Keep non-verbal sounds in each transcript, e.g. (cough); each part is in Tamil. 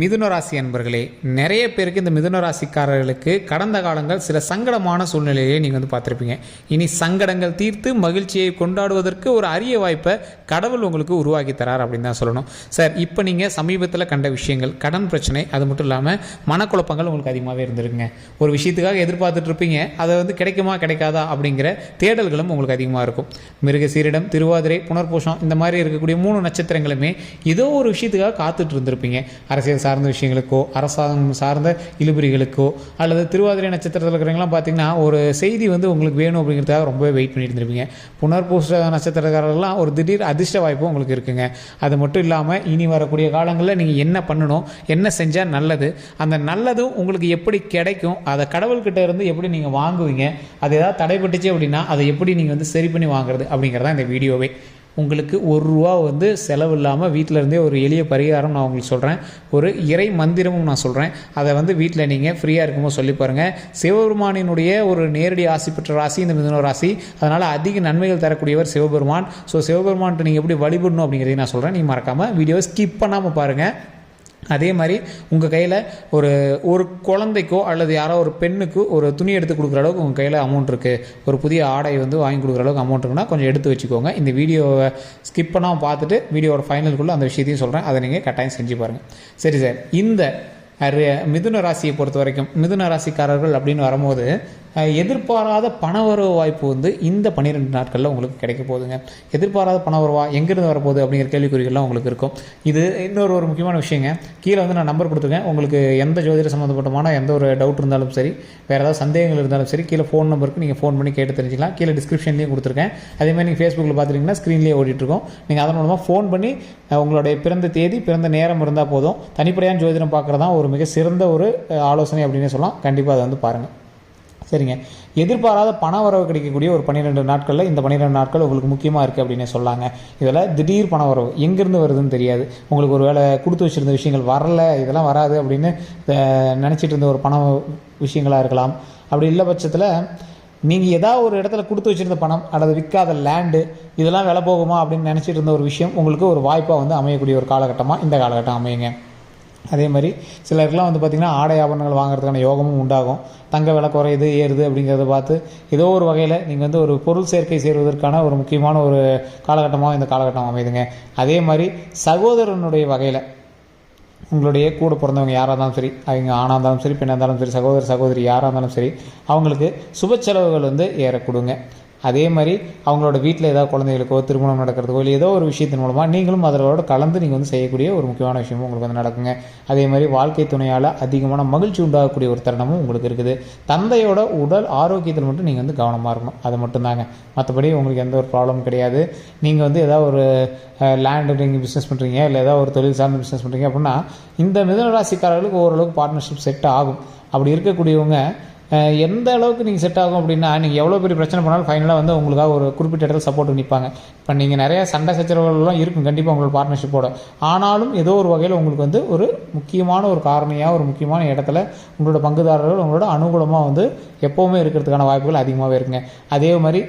மிதுன ராசி அன்பர்களே நிறைய பேருக்கு இந்த மிதுன ராசிக்காரர்களுக்கு கடந்த காலங்கள் சில சங்கடமான சூழ்நிலையை நீங்கள் வந்து பார்த்துருப்பீங்க. இனி சங்கடங்கள் தீர்த்து மகிழ்ச்சியை கொண்டாடுவதற்கு ஒரு அரிய வாய்ப்பை கடவுள் உங்களுக்கு உருவாக்கி தரார் அப்படின்னு தான் சொல்லணும். சார் இப்போ நீங்கள் சமீபத்தில் கண்ட விஷயங்கள் கடன் பிரச்சனை அது மட்டும் இல்லாமல் மனக்குழப்பங்கள் உங்களுக்கு அதிகமாகவே இருந்திருக்குங்க. ஒரு விஷயத்துக்காக எதிர்பார்த்துட்டு இருப்பீங்க அதை வந்து கிடைக்குமா கிடைக்காதா அப்படிங்கிற தேடல்களும் உங்களுக்கு அதிகமாக இருக்கும். மிருக சீரிடம் திருவாதிரை புனர்பூஷம் இந்த மாதிரி இருக்கக்கூடிய மூணு நட்சத்திரங்களுமே ஏதோ ஒரு விஷயத்துக்காக காத்துட்டு இருந்திருப்பீங்க. அரசியல் சார்ந்த விஷயங்களுக்கோ அரசாங்கம் சார்ந்த இழுபறிகளுக்கோ அல்லது திருவாதிரை நட்சத்திரத்தில் இருக்கிறவங்களாம் பார்த்தீங்கன்னா ஒரு செய்தி வந்து உங்களுக்கு வேணும் அப்படிங்கிறதுக்காக ரொம்பவே வெயிட் பண்ணிட்டு இருந்திருப்பீங்க. புனர்பூச நட்சத்திரக்காரர்கள்லாம் ஒரு திடீர் அதிர்ஷ்ட வாய்ப்பும் உங்களுக்கு இருக்குங்க. அது மட்டும் இல்லாமல் இனி வரக்கூடிய காலங்களில் நீங்கள் என்ன பண்ணணும் என்ன செஞ்சால் நல்லது அந்த நல்லதும் உங்களுக்கு எப்படி கிடைக்கும் அதை கடவுள்கிட்ட இருந்து எப்படி நீங்கள் வாங்குவீங்க அது ஏதாவது தடைப்பட்டுச்சு அப்படின்னா அதை எப்படி நீங்கள் வந்து சரி பண்ணி வாங்குறது அப்படிங்கிறதான் இந்த வீடியோவே. உங்களுக்கு ஒரு ரூபா வந்து செலவு இல்லாமல் வீட்டில் இருந்தே ஒரு எளிய பரிகாரம் நான் உங்களுக்கு சொல்கிறேன் ஒரு இறை மந்திரமும் நான் சொல்கிறேன் அதை வந்து வீட்டில் நீங்கள் ஃப்ரீயாக இருக்கும்போது சொல்லி பாருங்கள் சிவபெருமானினுடைய ஒரு நேரடி ஆசி பெற்ற ராசி இந்த மிதுன ராசி. அதனால் அதிக நன்மைகள் தரக்கூடியவர் சிவபெருமான். ஸோ சிவபெருமான்ட்டு நீங்கள் எப்படி வழிபடணும் அப்படிங்கிறதையும் நான் சொல்கிறேன் நீங்கள் மறக்காமல் வீடியோவை ஸ்கிப் பண்ணாமல் பாருங்கள் அதே மாதிரி உங்கள் கையில் ஒரு ஒரு குழந்தைக்கோ அல்லது யாரோ ஒரு பெண்ணுக்கு ஒரு துணி எடுத்து கொடுக்குற அளவுக்கு உங்கள் கையில் அமௌண்ட் இருக்குது ஒரு புதிய ஆடை வந்து வாங்கி கொடுக்குற அளவுக்கு அமௌண்ட் இருக்குன்னா கொஞ்சம் எடுத்து வச்சுக்கோங்க. இந்த வீடியோவை ஸ்கிப் பண்ணாமல் பார்த்துட்டு வீடியோவோட ஃபைனலுக்குள்ளே அந்த விஷயத்தையும் சொல்கிறேன் அதை நீங்கள் கட்டாயம் செஞ்சு பாருங்கள் சரி சார் இந்த மிதுன ராசியை பொறுத்த வரைக்கும் மிதுன ராசிக்காரர்கள் அப்படின்னு வரும்போது எதிர்பாராத பணவரவு வாய்ப்பு வந்து இந்த பன்னிரெண்டு நாட்களில் உங்களுக்கு கிடைக்க போகுதுங்க. எதிர்பாராத பணவரவா எங்கேருந்து வரப்போகுது அப்படிங்கிற கேள்விக்குறிகள்லாம் உங்களுக்கு இருக்கும். இது இன்னொரு ஒரு முக்கியமான விஷயங்க. கீழே வந்து நான் நம்பர் கொடுத்துருக்கேன். உங்களுக்கு எந்த ஜோதிட சம்மந்தப்பட்டமான எந்த ஒரு டவுட் இருந்தாலும் சரி வேறு ஏதாவது சந்தேகங்கள் இருந்தாலும் சரி கீழே ஃபோன் நம்பருக்கு நீங்கள் ஃபோன் பண்ணி கேட்டு தெரிஞ்சிக்கலாம். கீழே டிஸ்கிரிப்ஷன்லேயும் கொடுத்துருக்கேன். அதே மாதிரி நீங்கள் ஃபேஸ்புக்கில் பார்த்துட்டிங்கன்னா ஸ்க்ரீன்லேயே ஓடிட்டுருக்கோம் நீங்கள் அதன் மூலமாக ஃபோன் பண்ணி உங்களுடைய பிறந்த தேதி பிறந்த நேரம் இருந்தால் போதும். தனிப்படையான ஜோதிடம் பார்க்குறதான் ஒரு மிக சிறந்த ஒரு ஆலோசனை அப்படின்னே சொல்லலாம். கண்டிப்பாக அதை வந்து பாருங்கள் சரிங்க. எதிர்பாராத பண வரவு கிடைக்கக்கூடிய ஒரு பன்னிரெண்டு நாட்களில் இந்த பன்னிரெண்டு நாட்கள் உங்களுக்கு முக்கியமாக இருக்குது அப்படின்னு சொல்லாங்க. இதில் திடீர் பண வரவு எங்கேருந்து வருதுன்னு தெரியாது. உங்களுக்கு ஒரு வேளை கொடுத்து வச்சுருந்த விஷயங்கள் வரல இதெல்லாம் வராது அப்படின்னு நினச்சிட்டு இருந்த ஒரு பண விஷயங்களாக இருக்கலாம். அப்படி இல்லை பட்சத்தில் நீங்கள் ஏதாவது ஒரு இடத்துல கொடுத்து வச்சிருந்த பணம் அல்லது விற்காத லேண்டு இதெல்லாம் விலை போகுமா அப்படின்னு நினச்சிட்டு இருந்த ஒரு விஷயம் உங்களுக்கு ஒரு வாய்ப்பாக வந்து அமையக்கூடிய ஒரு காலகட்டமாக இந்த காலகட்டம் அமையுங்க. அதே மாதிரி சிலருக்குலாம் வந்து பார்த்திங்கன்னா ஆடை ஆபரணங்கள் வாங்குறதுக்கான யோகமும் உண்டாகும். தங்க விலை குறையுது ஏறுது அப்படிங்கிறத பார்த்து ஏதோ ஒரு வகையில் நீங்கள் வந்து ஒரு பொருள் சேர்க்கை சேருவதற்கான ஒரு முக்கியமான ஒரு காலகட்டமாக இந்த காலகட்டம் அமைதுங்க. அதே மாதிரி சகோதரனுடைய வகையில் உங்களுடைய கூட பிறந்தவங்க யாராக இருந்தாலும் சரி அவங்க ஆணாக இருந்தாலும் சரி பெண்ணாக இருந்தாலும் சரி சகோதர சகோதரி யாராக இருந்தாலும் சரி அவங்களுக்கு சுப செலவுகள் வந்து ஏற கொடுங்க அதே மாதிரி அவங்களோட வீட்டில் ஏதாவது குழந்தைகளுக்கோ திருமணம் நடக்கிறதுக்கோ இல்லை ஏதோ ஒரு விஷயத்தின் மூலமாக நீங்களும் அதோட கலந்து நீங்கள் வந்து செய்யக்கூடிய ஒரு முக்கியமான விஷயமும் உங்களுக்கு வந்து நடக்குங்க. அதே மாதிரி வாழ்க்கை துணையால் அதிகமான மகிழ்ச்சி உண்டாகக்கூடிய ஒரு தருணமும் உங்களுக்கு இருக்குது. தந்தையோட உடல் ஆரோக்கியத்தில் மட்டும் நீங்கள் வந்து கவனமாக இருக்கணும். அது மட்டும்தாங்க. மற்றபடி உங்களுக்கு எந்த ஒரு ப்ராப்ளமும் கிடையாது. நீங்கள் வந்து ஏதாவது ஒரு லேண்டு நீங்கள் பிஸ்னஸ் பண்ணுறீங்க இல்லை ஏதாவது ஒரு தொழில் சார்ந்த பிஸ்னஸ் பண்ணுறீங்க அப்படின்னா இந்த மிதனராசிக்காரர்களுக்கு ஓரளவுக்கு பார்ட்னர்ஷிப் செட் ஆகும். அப்படி இருக்கக்கூடியவங்க எந்த அளவுக்கு நீங்கள் செட் ஆகும் அப்படின்னா நீங்கள் எவ்வளோ பெரிய பிரச்சனை பண்ணாலும் ஃபைனலாக வந்து உங்களுக்காக ஒரு குறிப்பிட்ட இடத்துல சப்போர்ட் நிற்பாங்க இப்போ நீங்கள் நிறைய சண்டை சச்சரவுகள்லாம் இருக்கும் கண்டிப்பாக உங்களோட பார்ட்னர்ஷிப்போட ஆனாலும் ஏதோ ஒரு வகையில் உங்களுக்கு வந்து ஒரு முக்கியமான ஒரு காரணியாக ஒரு முக்கியமான இடத்துல உங்களோட பங்குதாரர்கள் உங்களோட அனுகூலமாக வந்து எப்போவுமே இருக்கிறதுக்கான வாய்ப்புகள் அதிகமாகவே இருக்குங்க. அதே மாதிரி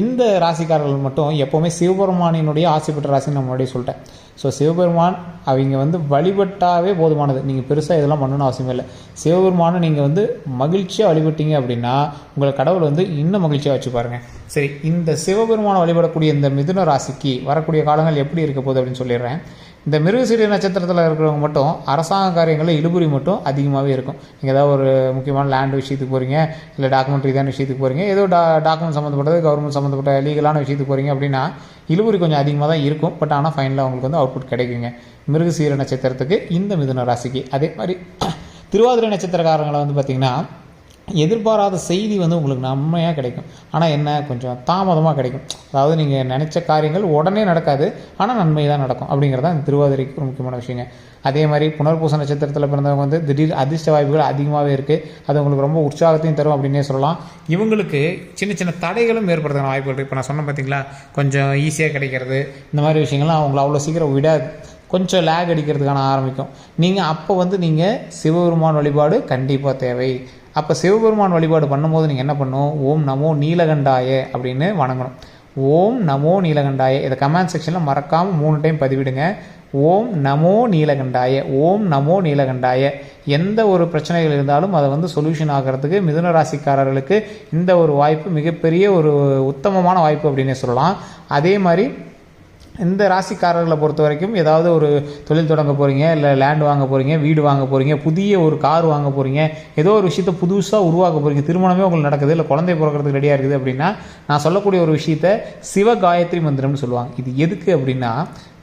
இந்த ராசிக்காரர்கள் மட்டும் எப்போவுமே சிவபெருமானினுடைய ஆசைப்பட்ட ராசின்னு நம்ம முன்னாடி சொல்லிட்டேன். ஸோ சிவபெருமான் அவங்க வந்து வழிபட்டாவே போதுமானது. நீங்கள் பெருசாக இதெல்லாம் பண்ணணும்னு அவசியம் இல்லை. சிவபெருமானை நீங்கள் வந்து மகிழ்ச்சியாக வழிபட்டீங்க அப்படின்னா உங்களை கடவுள் வந்து இன்னும் மகிழ்ச்சியாக வச்சு பாருங்கள் சரி இந்த சிவபெருமானை வழிபடக்கூடிய இந்த மிதுன ராசிக்கு வரக்கூடிய காலங்கள் எப்படி இருக்க போகுது அப்படின்னு சொல்லிடுறேன். இந்த மிருகசீரிய நட்சத்திரத்தில் இருக்கிறவங்க மட்டும் அரசாங்க காரியங்களில் இழுபுரி மட்டும் அதிகமாகவே இருக்கும். நீங்கள் ஏதாவது ஒரு முக்கியமான லேண்ட் விஷயத்துக்கு போகிறீங்க இல்லை டாக்குமெண்ட் தான் விஷயத்துக்கு போகிறீங்க ஏதோ டா டாக்குமெண்ட் சம்மந்தப்பட்டது கவர்மெண்ட் சம்மந்தப்பட்ட லீகலான விஷயத்துக்கு போகிறீங்க அப்படின்னா இழுபறி கொஞ்சம் அதிகமாக தான் இருக்கும். பட் ஆனால் ஃபைனலாக அவங்களுக்கு வந்து அவுட்புட் கிடைக்குங்க. மிருகசீர நட்சத்திரத்துக்கு இந்த மிதுன ராசிக்கு. அதே மாதிரி (clears throat) திருவாதிரை நட்சத்திரக்காரங்களை வந்து பார்த்திங்கன்னா எதிர்பாராத செய்தி வந்து உங்களுக்கு நன்மையாக கிடைக்கும். ஆனால் என்ன? கொஞ்சம் தாமதமாக கிடைக்கும். அதாவது நீங்கள் நினச்ச காரியங்கள் உடனே நடக்காது ஆனால் நன்மை தான் நடக்கும் அப்படிங்கிறது தான் திருவாதிரைக்கு ஒரு முக்கியமான விஷயங்க. அதே மாதிரி புனர்பூச நட்சத்திரத்தில் பிறந்தவங்க வந்து திடீர் அதிர்ஷ்ட வாய்ப்புகள் அதிகமாகவே இருக்குது அது உங்களுக்கு ரொம்ப உற்சாகத்தையும் தரும் அப்படின்னே சொல்லலாம். இவங்களுக்கு சின்ன சின்ன தடைகளும் ஏற்படுத்துகிற வாய்ப்புகள் இருக்குது இப்போ நான் சொன்னேன் பார்த்தீங்களா கொஞ்சம் ஈஸியாக கிடைக்கிறது. இந்த மாதிரி விஷயங்கள்லாம் அவங்கள அவ்வளோ சீக்கிரம் விடாது. கொஞ்சம் லேக் அடிக்கிறதுக்கான ஆரம்பிக்கும். நீங்கள் அப்போ வந்து நீங்கள் சிவபெருமான் வழிபாடு கண்டிப்பாக தேவை. அப்போ சிவபெருமான் வழிபாடு பண்ணும்போது நீங்கள் என்ன பண்ணணும் ஓம் நமோ நீலகண்டாய அப்படின்னு வணங்கணும். ஓம் நமோ நீலகண்டாய. இதை கமெண்ட் செக்ஷனில் மறக்காமல் மூணு டைம் பதிவிடுங்க. ஓம் நமோ நீலகண்டாய. ஓம் நமோ நீலகண்டாய. எந்த ஒரு பிரச்சனைகள் இருந்தாலும் அதை வந்து சொல்யூஷன் ஆகிறதுக்கு மிதுன ராசிக்காரர்களுக்கு இந்த ஒரு வாய்ப்பு மிகப்பெரிய ஒரு உத்தமமான வாய்ப்பு அப்படின்னே சொல்லலாம். அதே மாதிரி இந்த ராசிக்காரர்களை பொறுத்த வரைக்கும் ஏதாவது ஒரு தொழில் தொடங்க போகிறீங்க இல்லை லேண்ட் வாங்க போகிறீங்க வீடு வாங்க போகிறீங்க புதிய ஒரு கார் வாங்க போகிறீங்க ஏதோ ஒரு விஷயத்தை புதுசாக உருவாக்க போகிறீங்க திருமணமே உங்களுக்கு நடக்குது இல்லை குழந்தை பிறக்கிறதுக்கு ரெடியாக இருக்குது அப்படின்னா நான் சொல்லக்கூடிய ஒரு விஷயத்த சிவ காயத்ரி மந்திரம்னு சொல்லுவாங்க. இது எதுக்கு அப்படின்னா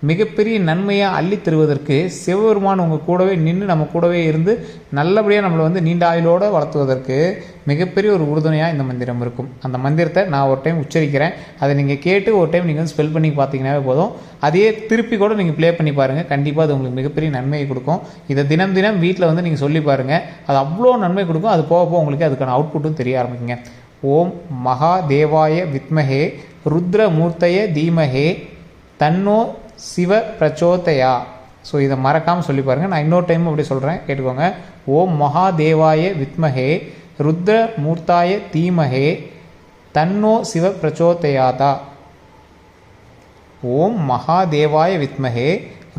மிகப்பெரிய நன்மையாக அள்ளி தருவதற்கு சிவபெருமான் உங்கள் கூடவே நின்று நம்ம கூடவே இருந்து நல்லபடியாக நம்மளை வந்து நீண்ட ஆயுளோடு வளர்த்துவதற்கு மிகப்பெரிய ஒரு உறுதுணையாக இந்த மந்திரம் இருக்கும். அந்த மந்திரத்தை நான் ஒரு டைம் உச்சரிக்கிறேன். அதை நீங்கள் கேட்டு ஒரு டைம் நீங்கள் வந்து ஸ்பெல் பண்ணி பார்த்தீங்கன்னாவே போதும். அதையே திருப்பி கூட நீங்கள் ப்ளே பண்ணி பாருங்கள் கண்டிப்பாக அது உங்களுக்கு மிகப்பெரிய நன்மையை கொடுக்கும். இதை தினம் தினம் வீட்டில் வந்து நீங்கள் சொல்லி பாருங்கள் அது அவ்வளோ நன்மை கொடுக்கும். அது போக போக உங்களுக்கு அதுக்கான அவுட்புட்டும் தெரிய ஆரம்பிக்குங்க. ஓம் மகா தேவாய வித்மஹே ருத்ரமூர்த்தய தீமஹே தன்னோ சிவ பிரச்சோதயா. ஸோ இதை மறக்காமல் சொல்லி பாருங்கள் நான் இன்னொரு டைம் அப்படி சொல்கிறேன் கேட்டுக்கோங்க. ஓம் மகாதேவாய வித்மஹே ருத்ர மூர்த்தாய தீமஹே தன்னோ சிவ பிரச்சோதயாதா. ஓம் மகாதேவாய வித்மஹே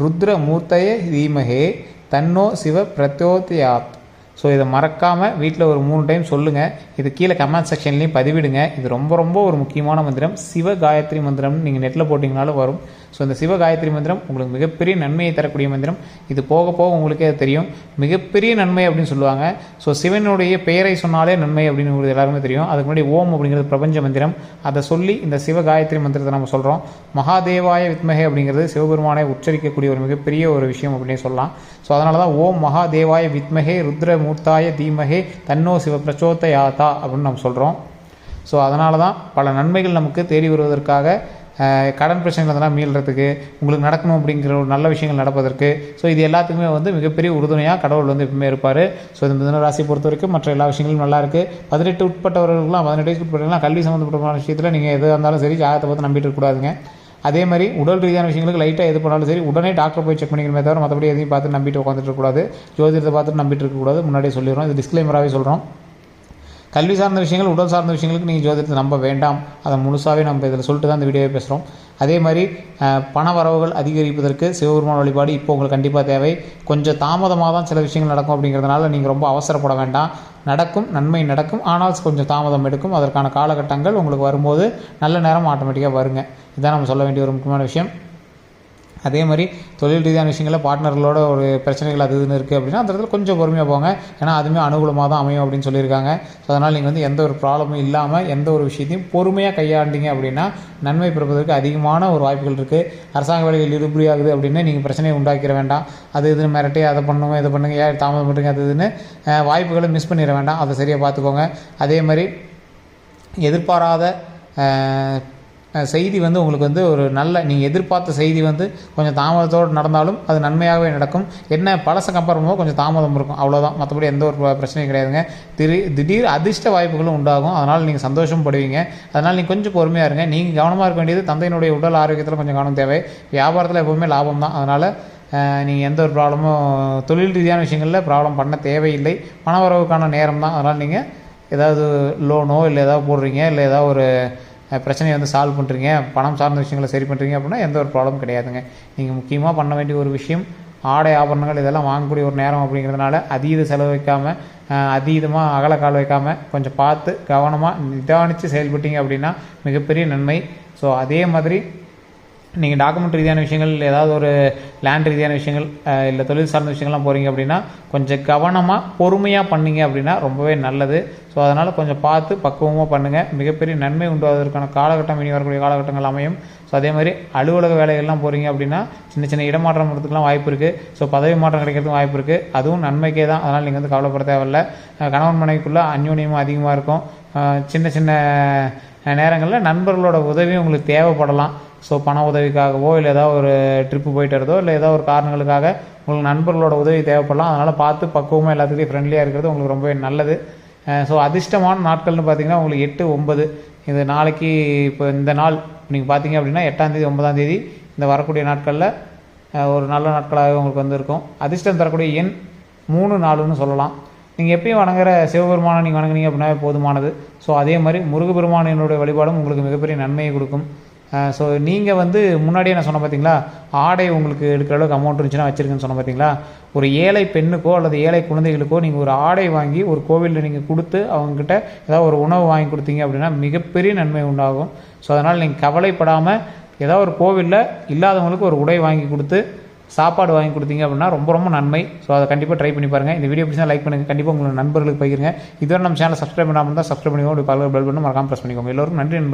ருத்ர மூர்த்தய தீமஹே தன்னோ சிவ பிரச்சோதயாத். ஸோ இதை மறக்காமல் வீட்டில் ஒரு மூணு டைம் சொல்லுங்கள் இது கீழே கமெண்ட் செக்ஷன்லேயும் பதிவிடுங்க. இது ரொம்ப ரொம்ப ஒரு முக்கியமான மந்திரம். சிவ காயத்ரி மந்திரம்னு நீங்கள் நெட்டில் போட்டிங்கனாலும் வரும். ஸோ இந்த சிவ காயத்ரி மந்திரம் உங்களுக்கு மிகப்பெரிய நன்மையை தரக்கூடிய மந்திரம். இது போக போக உங்களுக்கே அது தெரியும். மிகப்பெரிய நன்மை அப்படின்னு சொல்லுவாங்க. ஸோ சிவனுடைய பெயரை சொன்னாலே நன்மை அப்படின்னு உங்களுக்கு எல்லாருமே தெரியும். அதுக்கு முன்னாடி ஓம் அப்படிங்கிறது பிரபஞ்ச மந்திரம். அதை சொல்லி இந்த சிவ காயத்ரி மந்திரத்தை நம்ம சொல்கிறோம் மகாதேவாய வித்மகே அப்படிங்கிறது சிவபெருமானை உச்சரிக்கக்கூடிய ஒரு மிகப்பெரிய ஒரு விஷயம் அப்படின்னு சொல்லலாம். ஸோ அதனால தான் ஓம் மகாதேவாய வித்மகே ருத்ர மூர்த்தாய தீமகே தன்னோ சிவ சத்தா அப்படின்னு நம்ம சொல்கிறோம் ஸோ அதனால தான் பல நன்மைகள் நமக்கு தேடி வருவதற்காக கடன் பிரச்சனைகள் அதெல்லாம் மீள்றதுக்கு உங்களுக்கு நடக்கணும் அப்படிங்கிற ஒரு நல்ல விஷயங்கள் நடப்பதற்கு. ஸோ இது எல்லாத்துக்குமே வந்து மிகப்பெரிய உறுதுணையாக கடவுள் வந்து எப்பவுமே இருப்பார். ஸோ இந்த மிதன ராசியை பொறுத்த வரைக்கும் மற்ற எல்லா விஷயங்களும் நல்லா இருக்குது பதினெட்டு உட்பட்டவர்களுக்குலாம் பதினெட்டு வயசுக்கு உட்பட்டவர்கள்லாம் கல்வி சம்மந்தப்பட்ட விஷயத்தில் நீங்கள் எதாக இருந்தாலும் சரி ஜாகத்தை பார்த்து நம்பிட்டு இருக்கக்கூடாதுங்க அதே மாதிரி உடல் ரீதியான விஷயங்களுக்கு லைட்டாக எது பண்ணாலும் சரி உடனே டாக்டர் போய் செக் பண்ணிக்கணுமே தவிர மற்றபடி எதையும் பார்த்து நம்பிட்டு உட்காந்துட்டு இருக்கக்கூடாது ஜோதிடத்தை பார்த்துட்டு நம்பிட்டு இருக்கக்கூடாது முன்னாடியே சொல்லிடுறோம். இது டிஸ்க்ளைமராகவே சொல்கிறோம் கல்வி சார்ந்த விஷயங்கள் உடல் சார்ந்த விஷயங்களுக்கு நீங்கள் ஜோதிடத்தை நம்ப வேண்டாம். அதை முழுசாகவே நம்ம இதில் சொல்லிட்டு தான் இந்த வீடியோவை பேசுகிறோம் அதே மாதிரி பண வரவுகள் அதிகரிப்பதற்கு சிவபெருமான் வழிபாடு இப்போ உங்களுக்கு கண்டிப்பாக தேவை. கொஞ்சம் தாமதமாக தான் சில விஷயங்கள் நடக்கும் அப்படிங்கிறதுனால நீங்கள் ரொம்ப அவசரப்பட வேண்டாம். நடக்கும் நன்மை நடக்கும். ஆனால் கொஞ்சம் தாமதம் எடுக்கும். அதற்கான காலகட்டங்கள் உங்களுக்கு வரும்போது நல்ல நேரம் ஆட்டோமேட்டிக்காக வருங்க. இதுதான் நம்ம சொல்ல வேண்டிய ஒரு முக்கியமான விஷயம். அதே மாதிரி தொழில் ரீதியான விஷயங்களில் பார்ட்னர்களோட ஒரு பிரச்சனைகள் அது இதுன்னு இருக்குது அப்படின்னா அந்த இடத்துல கொஞ்சம் பொறுமையாக போங்க. ஏன்னா அதுவுமே அனுகூலமாக தான் அமையும் அப்படின்னு சொல்லியிருக்காங்க. ஸோ அதனால் நீங்கள் வந்து எந்த ஒரு ப்ராப்ளமும் இல்லாமல் எந்த ஒரு விஷயத்தையும் பொறுமையாக கையாண்டீங்க அப்படின்னா நன்மை பிறப்பதற்கு அதிகமான ஒரு வாய்ப்புகள் இருக்குது அரசாங்க வேலைகள் இழுபறி ஆகுது அப்படின்னு நீங்கள் பிரச்சனையை உண்டாக்கிட வேண்டாம். அது இதுன்னு மிரட்டி அதை பண்ணுங்க இதை பண்ணுங்க ஏன் தாமதம் பண்ணுறீங்க அது இதுன்னு வாய்ப்புகளை மிஸ் பண்ணிட வேண்டாம். அதை சரியாக பார்த்துக்கோங்க. அதே மாதிரி எதிர்பாராத செய்தி வந்து உங்களுக்கு வந்து ஒரு நல்ல நீங்கள் எதிர்பார்த்த செய்தி வந்து கொஞ்சம் தாமதத்தோடு நடந்தாலும் அது நன்மையாகவே நடக்கும். என்ன பழசை கம்பேர் பண்ணும்போது கொஞ்சம் தாமதம் இருக்கும். அவ்வளோதான் மற்றபடி எந்த ஒரு பிரச்சனையும் கிடையாதுங்க. திடீர் திடீர் அதிர்ஷ்ட வாய்ப்புகளும் உண்டாகும். அதனால் நீங்கள் சந்தோஷம் படுவீங்க. அதனால் நீங்கள் கொஞ்சம் பொறுமையாக இருங்க. நீங்கள் கவனமாக இருக்க வேண்டியது தந்தையினுடைய உடல் ஆரோக்கியத்தில் கொஞ்சம் கவனம் தேவை. வியாபாரத்தில் எப்போவுமே லாபம் தான். அதனால் நீங்கள் எந்த ஒரு ப்ராப்ளமும் தொழில் ரீதியான விஷயங்களில் ப்ராப்ளம் பண்ண தேவையில்லை. பண வரவுக்கான நேரம் தான். அதனால் நீங்கள் ஏதாவது லோனோ இல்லை ஏதாவது போடுறீங்க இல்லை ஏதாவது ஒரு பிரச்சனையை வந்து சால்வ் பண்ணுறீங்க பணம் சார்ந்த விஷயங்களை சரி பண்ணுறீங்க அப்படின்னா எந்த ஒரு ப்ராப்ளம் கிடையாதுங்க. நீங்கள் முக்கியமாக பண்ண வேண்டிய ஒரு விஷயம் ஆடை ஆபரணங்கள் இதெல்லாம் வாங்கக்கூடிய ஒரு நேரம் அப்படிங்கிறதுனால அதீத செலவு வைக்காமல் அதீதமாக அகல கால் வைக்காமல் கொஞ்சம் பார்த்து கவனமாக நிதானித்து செயல்பட்டீங்க அப்படின்னா மிகப்பெரிய நன்மை. ஸோ அதே மாதிரி நீங்கள் டாக்குமெண்ட் ரீதியான விஷயங்கள் ஏதாவது ஒரு லேண்ட் ரீதியான விஷயங்கள் இல்லை தொழில் சார்ந்த விஷயங்கள்லாம் போகிறீங்க அப்படின்னா கொஞ்சம் கவனமாக பொறுமையாக பண்ணீங்க அப்படின்னா ரொம்பவே நல்லது. ஸோ அதனால் கொஞ்சம் பார்த்து பக்குவமாக பண்ணுங்கள் மிகப்பெரிய நன்மை உண்டாவதற்கான காலகட்டம் இனி வரக்கூடிய காலகட்டங்கள் அமையும். ஸோ அதே மாதிரி அலுவலக வேலைகள்லாம் போகிறீங்க அப்படின்னா சின்ன சின்ன இடமாற்றம் வரதுக்குலாம் வாய்ப்பு இருக்குது ஸோ பதவி மாற்றம் கிடைக்கிறதுக்கும் வாய்ப்பு இருக்குது அதுவும் நன்மைக்கே தான். அதனால் நீங்கள் வந்து கவலைப்பட தேவையில்ல. கணவன் மனைவிக்குள்ளே அந்யோன்யமும் அதிகமாக இருக்கும். சின்ன சின்ன நேரங்களில் நண்பர்களோட உதவியும் உங்களுக்கு தேவைப்படலாம். ஸோ பண உதவிக்காகவோ இல்லை ஏதாவது ஒரு ட்ரிப்பு போயிட்டு வரதோ இல்லை ஏதாவது ஒரு காரணங்களுக்காக உங்களுக்கு நண்பர்களோட உதவி தேவைப்படலாம். அதனால் பார்த்து பக்குவமாக எல்லாத்துலேயும் ஃப்ரெண்ட்லியாக இருக்கிறது உங்களுக்கு ரொம்பவே நல்லது. ஸோ அதிர்ஷ்டமான நாட்கள்னு பார்த்தீங்கன்னா உங்களுக்கு எட்டு ஒன்பது. இது நாளைக்கு இப்போ இந்த நாள் நீங்கள் பார்த்தீங்க அப்படின்னா எட்டாம் தேதி ஒன்பதாம் தேதி இந்த வரக்கூடிய நாட்களில் ஒரு நல்ல நாட்களாகவே உங்களுக்கு வந்திருக்கும். அதிர்ஷ்டம் தரக்கூடிய எண் மூணு நாலுன்னு சொல்லலாம். நீங்கள் எப்பயும் வணங்குற சிவபெருமானை நீங்கள் வணங்குனீங்க அப்படின்னாவே போதுமானது. ஸோ அதே மாதிரி முருகப்பெருமானினுடைய வழிபாடும் உங்களுக்கு மிகப்பெரிய நன்மையை கொடுக்கும். ஸோ நீங்கள் வந்து முன்னாடியே நான் சொன்ன பார்த்தீங்களா ஆடை உங்களுக்கு எடுக்கிற அளவுக்கு அமௌண்ட் இருந்துச்சுன்னா வச்சுருக்குன்னு சொன்ன பார்த்தீங்களா ஒரு ஏழை பெண்ணுக்கோ அல்லது ஏழை குழந்தைகளுக்கோ நீங்கள் ஒரு ஆடை வாங்கி ஒரு கோவிலில் நீங்கள் கொடுத்து அவங்கக்கிட்ட ஏதாவது ஒரு உணவு வாங்கி கொடுத்தீங்க அப்படின்னா மிகப்பெரிய நன்மை உண்டாகும். ஸோ அதனால் நீங்கள் கவலைப்படாமல் ஏதாவது ஒரு கோவிலில் இல்லாதவங்களுக்கு ஒரு உடை வாங்கி கொடுத்து சாப்பாடு வாங்கி கொடுத்தீங்க அப்படின்னா ரொம்ப ரொம்ப நன்மை. ஸோ அதை கண்டிப்பாக ட்ரை பண்ணி பாருங்கள் இந்த வீடியோ பிடிச்சா லைக் பண்ணுங்கள் கண்டிப்பாக உங்களோட நண்பர்களுக்கு பகிருங்க. இதுவரை நம்ம சேனல் சப்ஸ்கிரைப் பண்ணாமல் இருந்தால் சப்ஸ்கிரைப் பண்ணிக்கோங்க. பல பெல் பண்ணி மறக்காமல் ப்ரெஸ் பண்ணிக்கோங்க. எல்லோரும் நன்றி நண்பர்